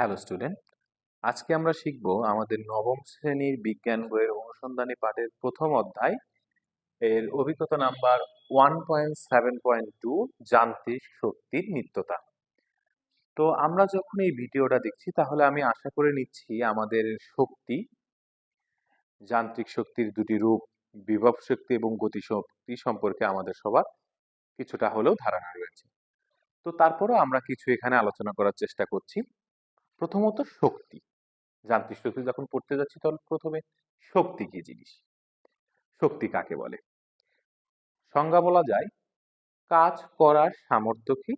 Hello student আজকে আমরা শিখব আমাদের নবম শ্রেণির বিজ্ঞান বইয়ের অনুসন্ধানী পাঠের প্রথম অধ্যায়। এর অভিজ্ঞতা number one point seven point two যান্ত্রিক শক্তির নিত্যতা। তো আমরা যখন এই ভিডিওটা দেখছি, তাহলে আমি আশা করে নিচ্ছি আমাদের শক্তি, যান্ত্রিক শক্তির দুটি রূপ, বিভব শক্তি এবং গতি শক্তি সম্পর্কে আমাদের সবার কিছুটা হলেও ধারণা রয়েছে। তো তারপরও আমরা কিছু এখানে আলোচনা করার চেষ্টা করছি। প্রথমত শক্তি। যান্ত্রিক শক্তি যখন পড়তে যাচ্ছি তখন প্রথমে শক্তি কি জিনিস? শক্তি কাকে বলে? সংজ্ঞা বলা যায় কাজ করার সামর্থ্যকে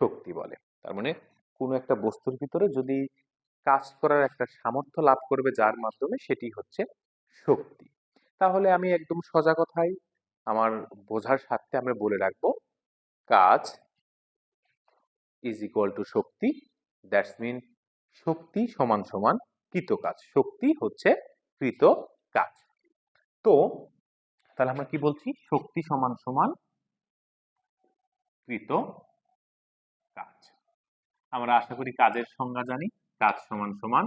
শক্তি বলে। তার মানে কোনো একটা বস্তুর ভিতরে যদি কাজ করার একটা সামর্থ্য লাভ করবে যার মাধ্যমে সেটি হচ্ছে শক্তি। তাহলে আমি একদম সোজা কথাই আমার বোঝার স্বার্থে আমরা বলে রাখব, কাজ ইজ ইকুয়াল টু শক্তি দ্যাটস মিন শক্তি সমান সমান কৃত কাজ শক্তি হচ্ছে কৃত কাজ তো, তাহলে আমরা কি বলছি? শক্তি সমান সমান কৃত কাজ আমরা আশা করি কাজের সংজ্ঞা জানি। কাজ সমান সমান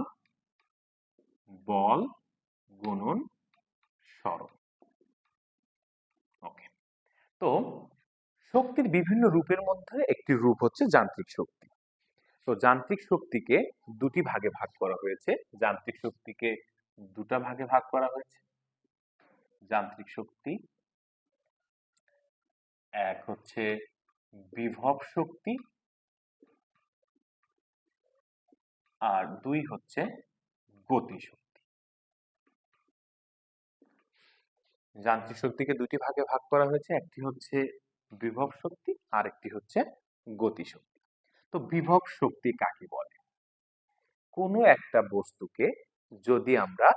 বল গুণন সরণ। ওকে। তো, শক্তির বিভিন্ন রূপের মধ্যে একটি রূপ হচ্ছে যান্ত্রিক শক্তি। তো যান্ত্রিক শক্তিকে দুটি ভাগে ভাগ করা হয়েছে। যান্ত্রিক শক্তিকে দুটা ভাগে ভাগ করা হয়েছে। যান্ত্রিক শক্তি এক হচ্ছে বিভব শক্তি আর দুই হচ্ছে গতি শক্তি। যান্ত্রিক শক্তিকে দুটি ভাগে ভাগ করা হয়েছে। একটি হচ্ছে বিভব শক্তি আর একটি হচ্ছে গতি শক্তি। তো বিভব শক্তি কাকে বলে? কোনো একটা বস্তুকে যদি আমরা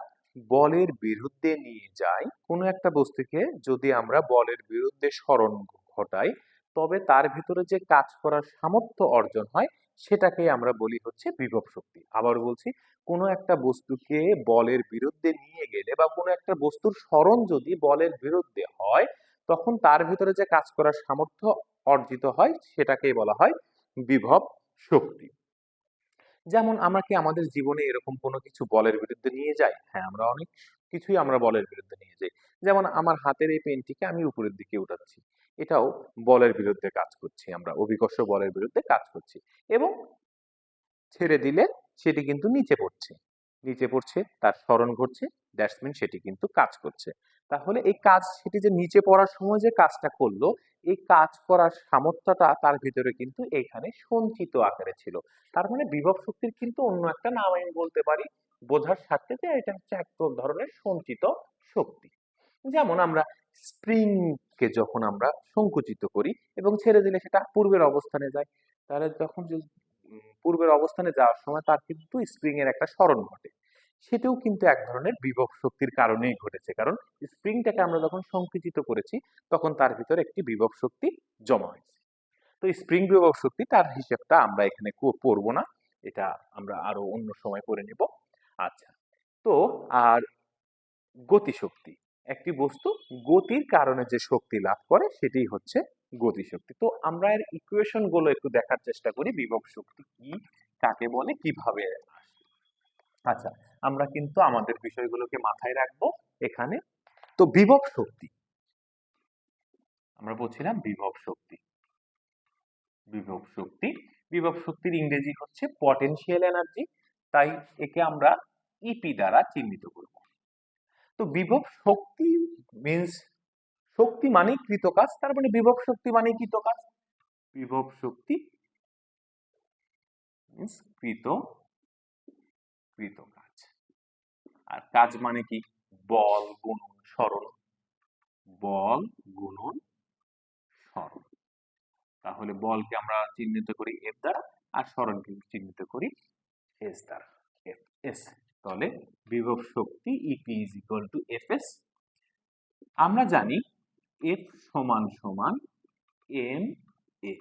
বলের বিরুদ্ধে নিয়ে যাই, কোনো একটা বস্তুকে যদি আমরা বলের বিরুদ্ধে স্মরণ ঘটাই, তবে তার ভিতরে যে কাজ করার সামর্থ্য অর্জন হয়, সেটাকেই আমরা বলি হচ্ছে বিভব শক্তি। আবার বলছি, কোনো একটা বস্তুকে বলের বিরুদ্ধে নিয়ে গেলে বা কোনো একটা বস্তুর স্মরণ যদি বলের বিরুদ্ধে হয়, তখন তার ভিতরে যে কাজ করার সামর্থ্য অর্জিত হয়, সেটাকেই বলা হয় বিভব শক্তি। যেমন আমরা কি আমাদের জীবনে এরকম কোনো কিছু বলের বিরুদ্ধে নিয়ে যাই? হ্যাঁ আমরা অনেক কিছুই আমরা বলের বিরুদ্ধে নিয়ে যাই। যেমন আমার হাতের এই পেনটিকে আমি উপরের দিকে উঠাচ্ছি। এটাও বলের বিরুদ্ধে কাজ করছি, আমরা অভিকর্ষ বলের বিরুদ্ধে কাজ করছি এবং ছেড়ে দিলে সেটি কিন্তু নিচে পড়ছে। নিচে পড়ছে, তার স্মরণ ঘটছে দ্যাটসমিন সেটি কিন্তু কাজ করছে। তাহলে এই কাজ, সেটি যে নিচে পড়ার সময় যে কাজটা করল, এই কাজ করার সামর্থ্যটা তার ভিতরে কিন্তু এখানে সঞ্চিত আকারে ছিল। তার মানে বিভব শক্তির কিন্তু অন্য একটা নাম আমি বলতে পারি, বোঝার স্বার্থে যে এটা হচ্ছে এক ধরনের সঞ্চিত শক্তি। যেমন আমরা স্প্রিং কে যখন আমরা সংকুচিত করি এবং ছেড়ে দিলে সেটা পূর্বের অবস্থানে যায়, তাহলে যখন যে পূর্বের অবস্থানে যাওয়ার সময় তার কিন্তু স্প্রিং এর একটা স্মরণ ঘটে। সেটাও কিন্তু এক ধরনের বিভব শক্তির কারণেই ঘটেছে। কারণ স্প্রিংটাকে আমরা যখন সংকুচিত করেছি, তখন তার ভিতরে একটি বিভব শক্তি জমা হয়েছে। তো স্প্রিং বিভব শক্তি, তার হিসেবটা আমরা এখানে পড়ব না। এটা আমরা আরও অন্য সময় করে নেব। আচ্ছা তো আর গতিশক্তি, একটি বস্তু গতির কারণে যে শক্তি লাভ করে সেটাই হচ্ছে গতিশক্তি। তো আমরা এর ইকুয়েশনগুলো একটু দেখার চেষ্টা করি বিভব শক্তি কি, কাকে বলে, কীভাবে আচ্ছা আমরা কিন্তু আমাদের বিষয়গুলোকে মাথায় রাখব এখানে। তো বিভব শক্তি। আমরা বলছিলাম বিভব শক্তি। বিভব শক্তি। বিভব শক্তির ইংরেজি হচ্ছে পটেনশিয়াল এনার্জি তাই একে আমরা ইপি দ্বারা চিহ্নিত করব। তো বিভব শক্তি মিন্স শক্তি মানে কৃত কাজ তার মানে বিভব শক্তি মানে কৃত কাজ বিভব শক্তি মিন্স কৃত কৃত কাজ। আর কাজ মানে কি? বল গুণন সরণ বল গুণন সরণ তাহলে বলকে আমরা চিহ্নিত করি এফ দ্বারা আর সরণকে চিহ্নিত করি এস দ্বারা। এফ এস তাহলে বিভব শক্তি EP is equal to F S আমরা জানি এফ সমান সমান এম এ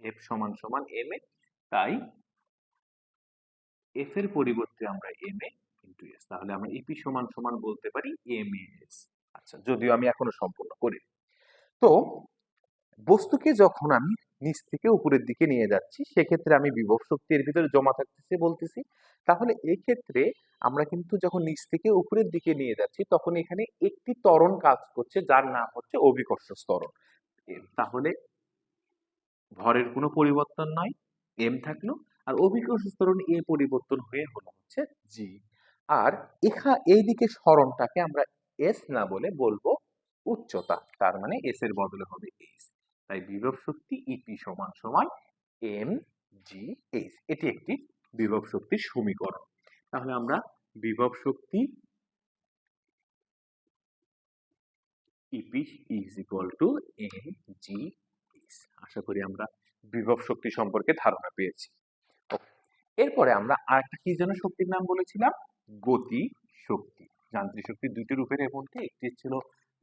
এফ সমান সমান এম এ তাই এফ এর পরিবর্তে আমরা এম এ ইন্টু এস তাহলে আমরা ইপি সমান সমান বলতে পারি এম এস আচ্ছা যদিও আমি এখনও সম্পূর্ণ করি তো, বস্তুকে যখন আমি নিচ থেকে উপরের দিকে নিয়ে যাচ্ছি, সেক্ষেত্রে আমি বিভব শক্তি এর ভিতরে জমা থাকতেছে বলতেছি। তাহলে এক্ষেত্রে আমরা কিন্তু যখন নিচ থেকে উপরের দিকে নিয়ে যাচ্ছি, তখন এখানে একটি ত্বরণ কাজ করছে, যার নাম হচ্ছে অভিকর্ষ এ- তাহলে ভরের কোনো পরিবর্তন নয়। এম থাকল আর অভিকর্ষ ত্বরণ এ পরিবর্তন হয়ে হলো হচ্ছে জি আর এখা এইদিকে স্মরণটাকে আমরা এস না বলে বলব উচ্চতা, তার মানে এস এর বদলে হবে এস তাই বিভব শক্তি ইপি সমান সমান এম জি এইচ এটি একটি বিভব শক্তির সমীকরণ। তাহলে আমরা বিভব শক্তি EP is equal to M G H আশা করি আমরা বিভব শক্তি সম্পর্কে ধারণা পেয়েছি। এরপরে আমরা আরেকটা কি যেন শক্তির নাম বলেছিলাম? গতি শক্তি। যান্ত্রিক শক্তি দুইটি রূপের মধ্যে, একটি ছিল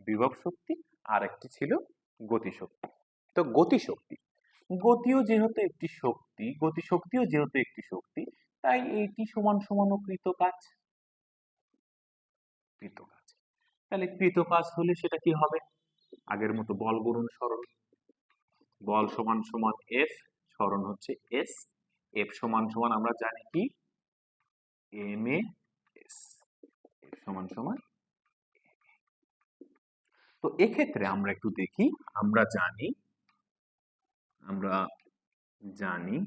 বিভব শক্তি আর একটি ছিল গতি শক্তি। তো গতি শক্তি, গতিও যেহেতু একটি শক্তি, গতি শক্তিও যেহেতু একটি শক্তি, তাই এইটি সমান সমান কৃত কাজ কৃত কাজ তাহলে কৃত কাজ হলে সেটা কি হবে? আগের মতো বল গুণন সরণ। বল সমান সমান এফ সরণ হচ্ছে এস এফ সমান সমান আমরা জানি কি? এম এ এস এফ সমান সমান তো এক্ষেত্রে আমরা একটু দেখি, আমরা জানি আমরা জানি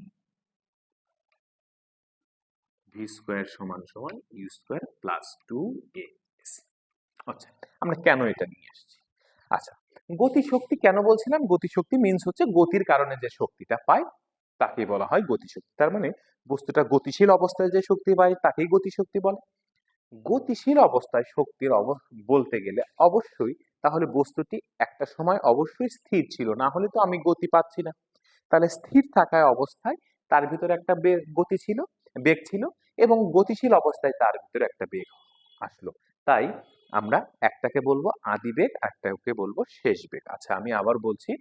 ভি স্কোয়ার সমান সমান U square plus two A S আচ্ছা আমরা কেন এটা নিয়ে এসেছি? আচ্ছা গতিশক্তি কেন বলছিলাম? গতিশক্তি মিন্স হচ্ছে গতির কারণে যে শক্তিটা পাই তাকে বলা হয় গতিশক্তি। তার মানে বস্তুটা গতিশীল অবস্থায় যে শক্তি পায় তাকেই গতিশক্তি বলে। গতিশীল অবস্থায় শক্তির অব বলতে গেলে অবশ্যই তাহলে বস্তুটি একটা সময় অবশ্যই স্থির ছিল না হলে তো আমি গতি পাচ্ছি না। তাহলে স্থির থাকায় অবস্থায় তার ভিতরে একটা গতি ছিল বেগ ছিল এবং গতিশীল অবস্থায় তার ভিতরে একটা বেগ আসলো। তাই আমরা একটাকে বলব আদি বেগ একটাকে বলব শেষ বেগ। আচ্ছা আমি আবার বলছি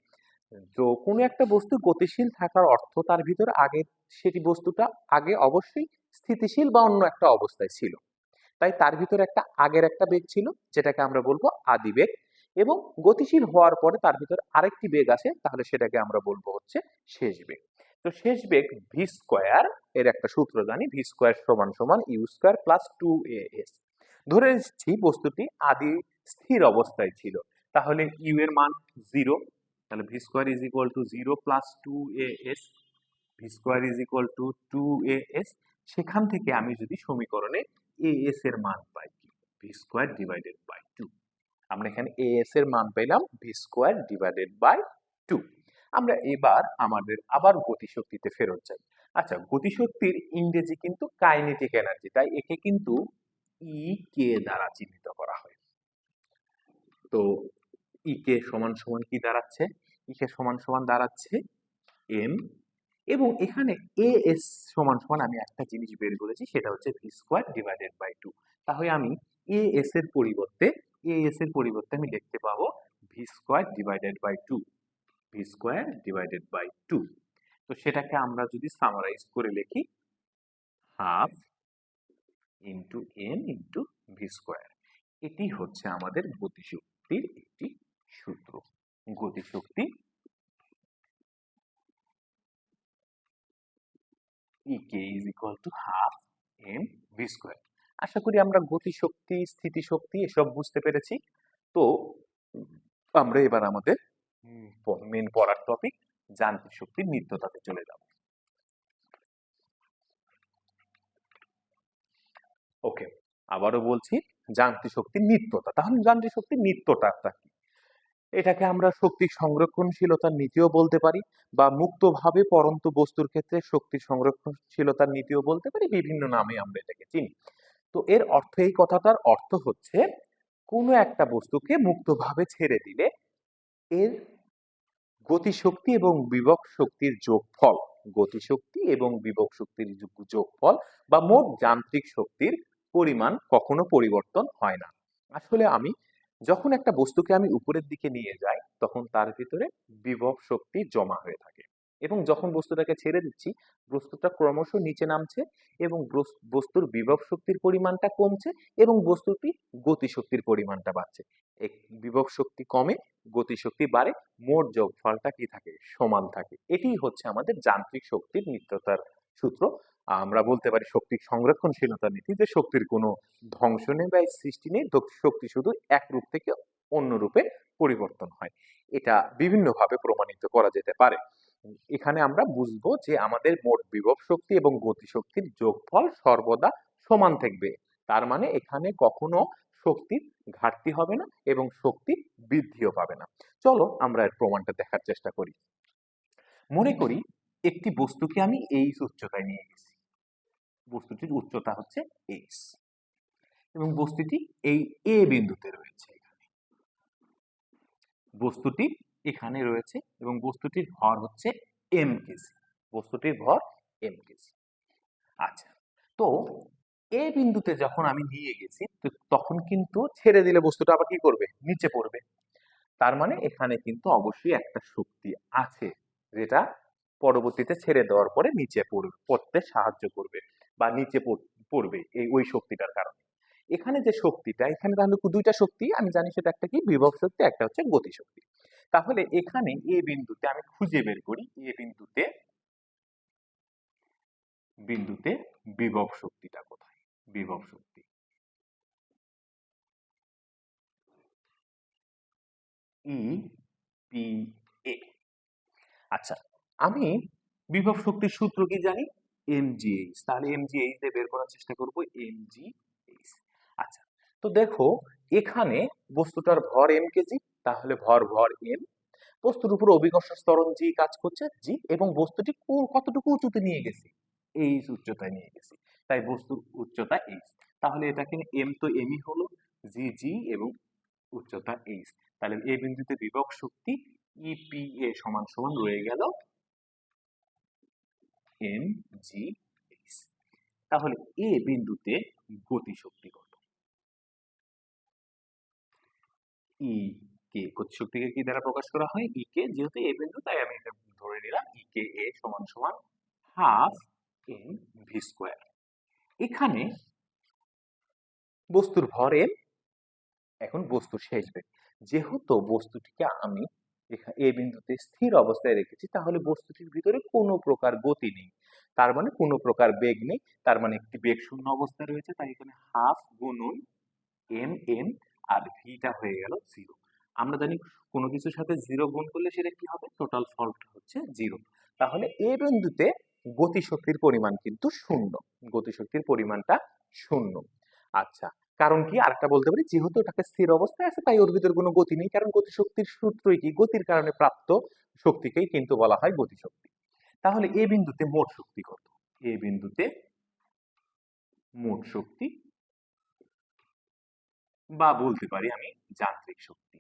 তো কোনো একটা বস্তু গতিশীল থাকার অর্থ তার ভিতর আগে সেটি বস্তুটা আগে অবশ্যই স্থিতিশীল বা অন্য একটা অবস্থায় ছিল। তাই তার ভিতরে একটা আগের একটা বেগ ছিল, যেটাকে আমরা বলব আদি বেগ এবং গতিশীল হওয়ার পরে তার ভিতর আরেকটি বেগ আসে তাহলে সেটাকে আমরা বলব হচ্ছে শেষ বেগ। তো শেষ বেগ ভি স্কোয়ার এর একটা সূত্র জানি ভি স্কোয়ার সমান সমান U square plus two A S ধরে নিচ্ছি বস্তুটি আদি স্থির অবস্থায় ছিল, তাহলে ইউ এর মান জিরো তাহলে V square is equal to zero plus two A S V square is equal to two A S সেখান থেকে আমি যদি সমীকরণে এ এস এর মান পাই V square divided by two আমরা এখানে এ এস এর মান পেলাম V square divided by two আমরা এবার আমাদের আবার গতিশক্তিতে ফেরত যাই। আচ্ছা গতিশক্তির ইংরেজি কিন্তু কাইনেটিক এনার্জি, তাই একে কিন্তু ই কে দ্বারা চিহ্নিত করা হয়। তো ই কে সমান সমান কি দাঁড়াচ্ছে? ই কে সমান সমান দাঁড়াচ্ছে এম এবং এখানে এ এস সমান সমান আমি একটা জিনিস বের করেছি, সেটা হচ্ছে V square divided by two. তাহলে আমি এ এস এর পরিবর্তে, এ এস এর পরিবর্তে আমি লিখতে পাবো V square divided by two, V square divided by two. তো সেটাকে আমরা যদি সামারাইজ করে লিখি, half into N into V square. এটি হচ্ছে আমাদের গতিশক্তির একটি সূত্র গতিশক্তি ইকে স্কোয়ার আশা করি আমরা গতিশক্তি, স্থিতিশক্তি এসব বুঝতে পেরেছি। তো, আমরা এবার আমাদের মেন পড়ার টপিক যান্ত্রিক শক্তির নিত্যতাতে চলে যাব। ওকে আবারও বলছি যান্ত্রিক শক্তির নিত্যতা। তাহলে যান্ত্রিক শক্তির নিত্যতাটা কি? এটাকে আমরা শক্তি সংরক্ষণশীলতার নীতিও বলতে পারি বা মুক্তভাবে পরন্ত বস্তুর ক্ষেত্রে শক্তি সংরক্ষণশীলতার নীতিও বলতে পারি, বিভিন্ন নামে আমরা এটাকে চিনি। তো এর অর্থ, এই কথাটার অর্থ হচ্ছে কোনো একটা বস্তুকে মুক্তভাবে ছেড়ে দিলে এর গতিশক্তি এবং বিভব শক্তির যোগফল, গতিশক্তি এবং বিভব শক্তির যোগ- যোগফল বা মোট যান্ত্রিক শক্তির পরিমাণ কখনো পরিবর্তন হয় না। আসলে আমি যখন একটা বস্তুকে আমি উপরের দিকে নিয়ে যাই, তখন তার ভিতরে বিভব শক্তি জমা হয়ে থাকে। এবং যখন বস্তুটাকে ছেড়ে দিচ্ছি, বস্তুটা ক্রমশ নিচে নামছে এবং বস- বস্তুর বিভব শক্তির পরিমাণটা কমছে এবং বস্তুটি গতিশক্তির পরিমাণটা বাড়ছে। এক- বিভব শক্তি কমে, গতিশক্তি বাড়ে, মোট যোগফলটা কি থাকে? সমান থাকে। এটি হচ্ছে আমাদের যান্ত্রিক শক্তির নিত্যতার সূত্র। আমরা বলতে পারি শক্তি সংরক্ষণশীলতা নীতি যে শক্তির কোনো ধ্বংস নেই বা সৃষ্টি নেই শক্তি শুধু এক রূপ থেকে অন্য রূপে পরিবর্তন হয়। এটা বিভিন্নভাবে প্রমাণিত করা যেতে পারে। এখানে আমরা বুঝব যে আমাদের মোট বিভব শক্তি এবং গতিশক্তির যোগফল সর্বদা সমান থাকবে। তার মানে এখানে কখনো শক্তির ঘাটতি হবে না এবং শক্তি বৃদ্ধিও পাবে না। চলো আমরা এর প্রমাণটা দেখার চেষ্টা করি। মনে করি একটি বস্তুকে আমি এই উচ্চতায় নিয়ে গেছি। বস্তুটির উচ্চতা হচ্ছে এইচ এবং বস্তুটি এই এ বিন্দুতে রয়েছে এখানে। বস্তুটি এখানে রয়েছে এবং বস্তুটির ভর হচ্ছে এম কেজি বস্তুটির ভর এম কেজি আচ্ছা তো এ বিন্দুতে যখন আমি নিয়ে গেছি তো তখন কিন্তু ছেড়ে দিলে বস্তুটা আবার কি করবে? নিচে পড়বে। তার মানে এখানে কিন্তু অবশ্যই একটা শক্তি আছে যেটা পরবর্তীতে ছেড়ে দেওয়ার পরে নিচে পড়বে পড়তে সাহায্য করবে। বা নিচে পড়- পড়বে এই, ওই শক্তিটার কারণে। এখানে যে শক্তিটা, এখানে তাহলে দুইটা শক্তি, আমি জানি সেটা একটা কি? বিভব শক্তি, একটা হচ্ছে গতি শক্তি। তাহলে এখানে এ বিন্দুতে আমি খুঁজে বের করি, এ বিন্দুতে বিন্দুতে বিভব শক্তিটা কোথায়? বিভব শক্তি। ই, পি, এ। আচ্ছা আমি বিভব শক্তির সূত্র কি জানি? এমজিএইচ তাহলে এমজিএইচ দিয়ে বের করার চেষ্টা করব এমজিএইচ আচ্ছা তো দেখো, এখানে বস্তুটার ভর এম কেজি তাহলে ভর ভর এম বস্তুর উপর অভিকর্ষ স্তরণ জি কাজ করছে জি এবং বস্তুটি কতটুকু উঁচুতে নিয়ে গেছি? এইচ উচ্চতায় নিয়ে গেছি। তাই বস্তুর উচ্চতা এইচ তাহলে এটাকে এম তো এমই হলো জি জি এবং উচ্চতা এইচ তাহলে এই বিন্দুতে বিভব শক্তি ইপিএ সমান সমান রয়ে গেল এম জি এইচ তাহলে এ বিন্দুতে গতি শক্তি কত? ই কে গতি শক্তিকে কি দ্বারা প্রকাশ করা হয়? ই কে যেহেতু এ বিন্দু, তাই আমি এটা ধরে নিলাম ই কে এ সমান সমান হাফ এম ভি স্কোয়ার এখানে বস্তুর ভর এম এখন বস্তুর শেষ বেগ যেহেতু বস্তুটিকে আমি এ বিন্দুতে স্থির অবস্থায় রেখেছি, তাহলে বস্তুটির ভিতরে কোনো প্রকার গতি নেই। তার মানে কোনো প্রকার বেগ নেই, তার মানে একটি বেগ শূন্য অবস্থায় রয়েছে, তাই এখানে হাফ গুণন এম এম আর ভিটা হয়ে গেল জিরো। আমরা জানি কোনো কিছুর সাথে জিরো গুণ করলে সেটা কি হবে? টোটাল ফলটা হচ্ছে জিরো। তাহলে এ বিন্দুতে গতিশক্তির পরিমাণ কিন্তু শূন্য, গতিশক্তির পরিমাণটা শূন্য। আচ্ছা কারণ কি? আরেকটা বলতে পারি, যেহেতু ওটাকে স্থির অবস্থায় আছে, তাই ওর ভিতরে কোনো গতি নেই। কারণ গতিশক্তির সূত্রই কি? গতির কারণে প্রাপ্ত শক্তিকেই কিন্তু বলা হয় গতিশক্তি। তাহলে এ বিন্দুতে মোট শক্তি কত? এ বিন্দুতে মোট শক্তি বা বলতে পারি আমি যান্ত্রিক শক্তি।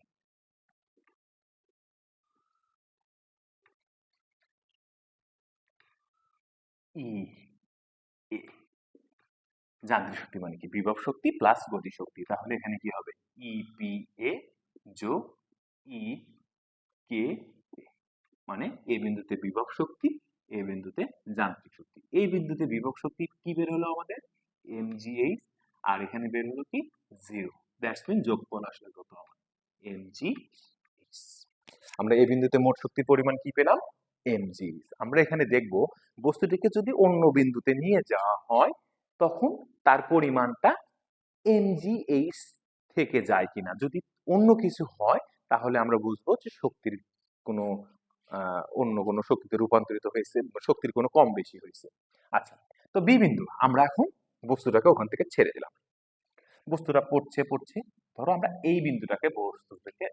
ই যান্ত্রিক শক্তি মানে কি? বিভব শক্তি প্লাস গতি শক্তি। তাহলে এখানে কি হবে? ইপিএ যোগ ই কে এ। মানে এ বিন্দুতে বিভব শক্তি, এ বিন্দুতে যান্ত্রিক শক্তি। এই বিন্দুতে বিভব শক্তি কি বের হলো আমাদের? এমজিএইচ আর এখানে বের হলো কি? জিরো দ্যাটস মিন যোগফল আসলে কত এমজি আমরা এই বিন্দুতে মোট শক্তির পরিমাণ কি পেলাম? এমজি আমরা এখানে দেখব বস্তুটিকে যদি অন্য বিন্দুতে নিয়ে যাওয়া হয় তখন তার পরিমাণটা এমজিএইচ থেকে যায় কিনা। যদি অন্য কিছু হয়, তাহলে আমরা বুঝব যে শক্তির কোনো অন্য কোনো শক্তিতে রূপান্তরিত হয়েছে শক্তির কোনো কম বেশি হয়েছে। আচ্ছা তো বি বিন্দু আমরা এখন বস্তুটাকে ওখান থেকে ছেড়ে দিলাম। বস্তুটা পড়ছে পড়ছে, ধরো আমরা এই বিন্দুটাকে, বস্তু থেকে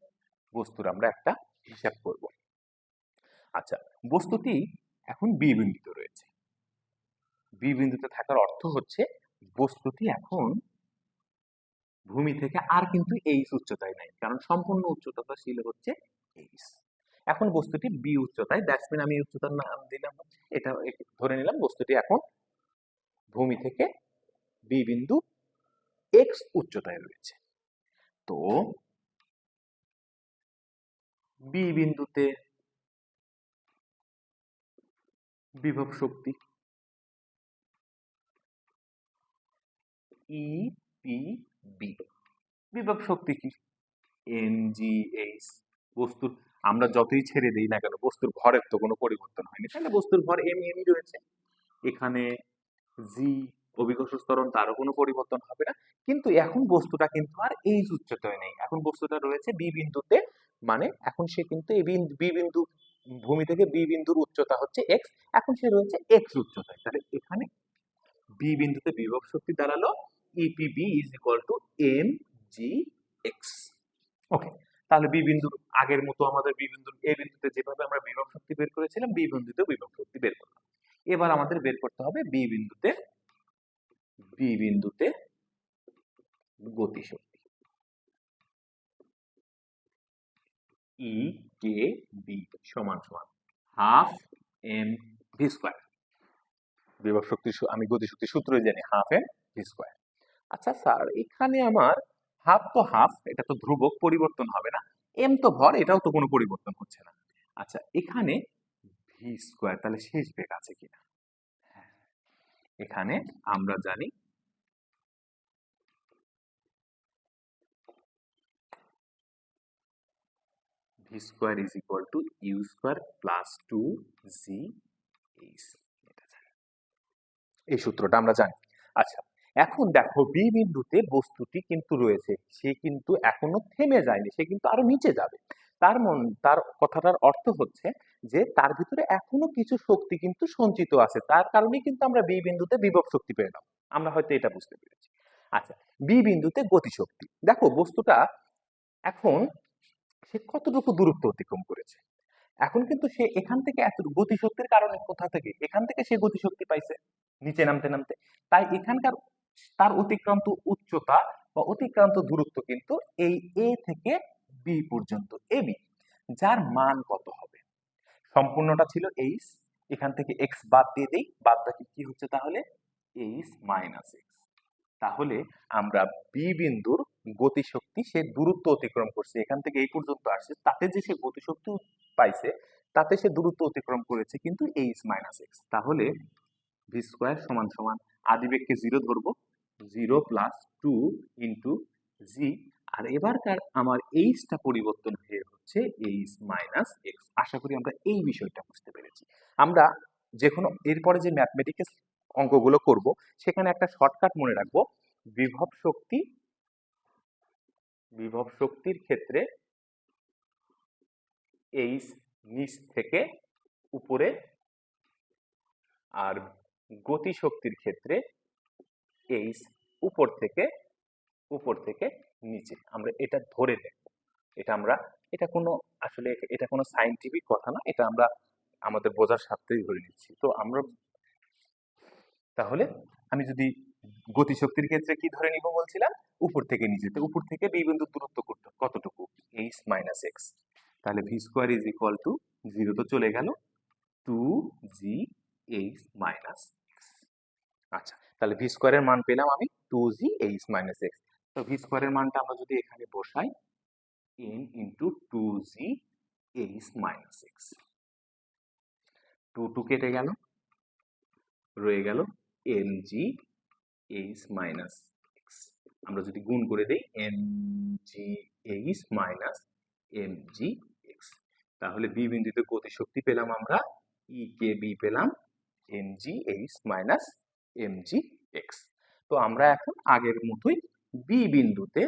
বস্তুর আমরা একটা হিসাব করব। আচ্ছা বস্তুটি এখন বি বিন্দুতে রয়েছে। বি বিন্দুতে থাকার অর্থ হচ্ছে বস্তুটি এখন ভূমি থেকে আর কিন্তু এইচ উচ্চতায় নাই। কারণ সম্পূর্ণ উচ্চতা ছিল হচ্ছে এইচ এখন বস্তুটি বি উচ্চতায় দ্যাটস মিন আমি উচ্চতার নাম দিলাম, এটা ধরে নিলাম বস্তুটি এখন ভূমি থেকে বি বিন্দু এক্স উচ্চতায় রয়েছে। তো বি বিন্দুতে বিভব শক্তি ই, পি বি বিভব শক্তি কি? এম জি, এইচ, বস্তুর, আমরা যতই ছেড়ে দিই না কেন, বস্তুর ভরের তো কোনো পরিবর্তন হয়নি। তাহলে বস্তুর ভর এম এমই রয়েছে। এখানে জি, অভিকর্ষ ত্বরণ, তারও কোনো পরিবর্তন হবে না। কিন্তু এখন বস্তুটা কিন্তু আর এইচ উচ্চতায় নেই। এখন বস্তুটা রয়েছে বি বিন্দুতে মানে এখন সে কিন্তু এই বি বিন্দু ভূমি থেকে বি বিন্দুর উচ্চতা হচ্ছে এক্স এখন সে রয়েছে এক্স উচ্চতায়। তাহলে এখানে বি বিন্দুতে বিভব শক্তি দাঁড়াল equal to M G X okay তাহলে বি বিন্দুর আগের মতো আমাদের বি বিন্দুর এ বিন্দুতে যেভাবে আমরা বিভব শক্তি বের করেছিলাম বি বিন্দুতে বিভব শক্তি বের করলাম। এবার আমাদের বের করতে হবে বি বিন্দুতে বি বিন্দুতে গতি শক্তি ই কে বি সমান সমান হাফ এম ভি স্কোয়ার বিভব শক্তি আমি গতি শক্তি সূত্রই জানি হাফ এম ভি স্কোয়ার আচ্ছা স্যার, এখানে আমার হাফ তো হাফ এটা তো ধ্রুবক, পরিবর্তন হবে না। এম তো ভর, এটাও তো কোনো পরিবর্তন হচ্ছে না। আচ্ছা এখানে ভি স্কোয়ার তাহলে শেষ বেগ আছে কিনা? হ্যাঁ এখানে আমরা জানি equal to U square plus two G H এটা জানি। এই সূত্রটা আমরা জানি। আচ্ছা এখন দেখো বি বিন্দুতে বস্তুটি কিন্তু রয়েছে, সে কিন্তু এখনও থেমে যায়নি, সে কিন্তু আরও নিচে যাবে। তার মন, তার কথাটার অর্থ হচ্ছে যে তার ভিতরে এখনও কিছু শক্তি কিন্তু সঞ্চিত আছে, তার কারণেই কিন্তু আমরা বি বিন্দুতে বিভব শক্তি পেয়ে পেলাম আমরা হয়তো এটা বুঝতে পেরেছি। আচ্ছা বি বিন্দুতে গতিশক্তি। দেখো বস্তুটা এখন সে কতটুকু দূরত্ব অতিক্রম করেছে? এখন কিন্তু সে এখান থেকে এত, গতিশক্তির কারণে কোথা থেকে? এখান থেকে সে গতিশক্তি পাইছে, নিচে নামতে নামতে। তাই এখানকার তার অতিক্রান্ত উচ্চতা বা অতিক্রান্ত দূরত্ব কিন্তু এই এ থেকে বি পর্যন্ত এ বি যার মান কত হবে? সম্পূর্ণটা ছিল এইচ এখান থেকে এক্স বাদ দিয়ে দেই, বাদ বাকি কি হচ্ছে তাহলে? এইচ মাইনাস এক্স তাহলে আমরা বি বিন্দুর গতিশক্তি সে দূরত্ব অতিক্রম করছে, এখান থেকে এই পর্যন্ত আসছে, তাতে যে সে গতিশক্তি পাইছে, তাতে সে দূরত্ব অতিক্রম করেছে কিন্তু এইচ মাইনাস এক্স তাহলে ভি স্কোয়ার সমান সমান আদিবেগকে জিরো ধরবো। Zero plus two into G আর এবারকার আমার এইচটা পরিবর্তন হয়ে হচ্ছে এইচ মাইনাস এক্স আশা করি আমরা এই বিষয়টা বুঝতে পেরেছি। আমরা যে কোনো এরপরে যে ম্যাথমেটিক্যাল অঙ্কগুলো করব, সেখানে একটা শর্টকাট মনে রাখব। বিভব শক্তি, বিভব শক্তির ক্ষেত্রে এইচ নিচ থেকে উপরে, আর গতি শক্তির ক্ষেত্রে এইচ উপর থেকে উপর থেকে নিচে। আমরা এটা ধরে নেব। এটা আমরা, এটা কোনো আসলে এটা কোনো সাইন্টিফিক কথা না, এটা আমরা আমাদের বোঝার স্বার্থেই ধরে নিচ্ছি। তো আমরা, তাহলে আমি যদি গতিশক্তির ক্ষেত্রে কি ধরে নিব বলছিলাম? উপর থেকে নিচে। তো উপর থেকে বি বিন্দুর দূরত্ব কত- কতটুকু? এইচ মাইনাস এক্স তাহলে V square is equal to zero তো চলে গেল two G H minus X আচ্ছা তাহলে ভি স্কোয়ারের মান পেলাম আমি two G H minus X তো ভি স্কোয়ারের মানটা আমরা যদি এখানে বসাই N into two G H minus X two two কেটে গেল, রয়ে গেল M G H minus X আমরা যদি গুণ করে দেই M G H minus M G X তাহলে বি বিন্দুতে গতিশক্তি পেলাম আমরা ই কে বি পেলাম এইচ মাইনাস এক্স তো আমরা এখন আগের মতোই বি বিন্দুতে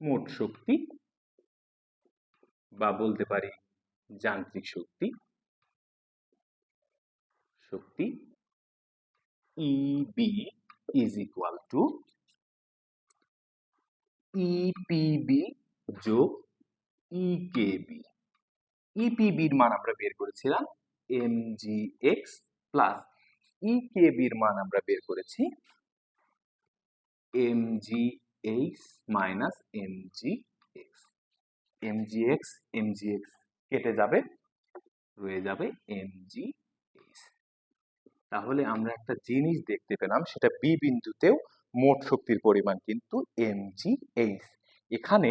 মোট শক্তি বা বলতে পারি যান্ত্রিক শক্তি শক্তি E B is equal to E P B যোগ ইকেবি ইপিবির মান আমরা বের করেছিলাম এম জি এক্স প্লাস ইকেবির মান আমরা বের করেছি M G H minus M G X M G X M G X কেটে যাবে, রয়ে যাবে এম জি এইচ তাহলে আমরা একটা জিনিস দেখতে পেলাম, সেটা বি বিন্দুতেও মোট শক্তির পরিমাণ কিন্তু এম জি এইচ এখানে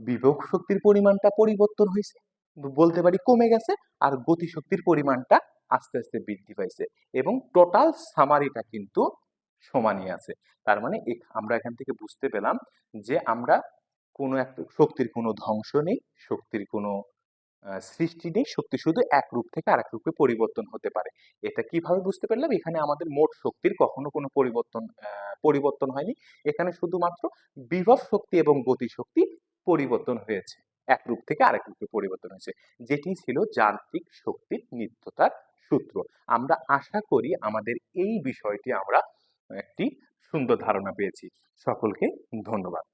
বিভব শক্তির পরিমাণটা পরিবর্তন হয়েছে। বলতে পারি কমে গেছে আর গতিশক্তির পরিমাণটা আস্তে আস্তে বৃদ্ধি পাইছে এবং টোটাল সামারিটা কিন্তু সমানই আছে। তার মানে আমরা এখান থেকে বুঝতে পেলাম যে আমরা কোনো একটা শক্তির কোনো ধ্বংস নেই, শক্তির কোনো সৃষ্টি নেই, শক্তি শুধু এক রূপ থেকে আরেক রূপে পরিবর্তন হতে পারে। এটা কীভাবে বুঝতে পারলাম? এখানে আমাদের মোট শক্তির কখনো কোনো পরিবর্তন পরিবর্তন হয়নি। এখানে শুধুমাত্র বিভব শক্তি এবং গতি শক্তি পরিবর্তন হয়েছে। এক রূপ থেকে আরেক রূপে পরিবর্তন হয়েছে। যেটি ছিল যান্ত্রিক শক্তির নিত্যতার সূত্র। আমরা আশা করি আমাদের এই বিষয়টি আমরা একটি সুন্দর ধারণা পেয়েছি। সকলকে ধন্যবাদ।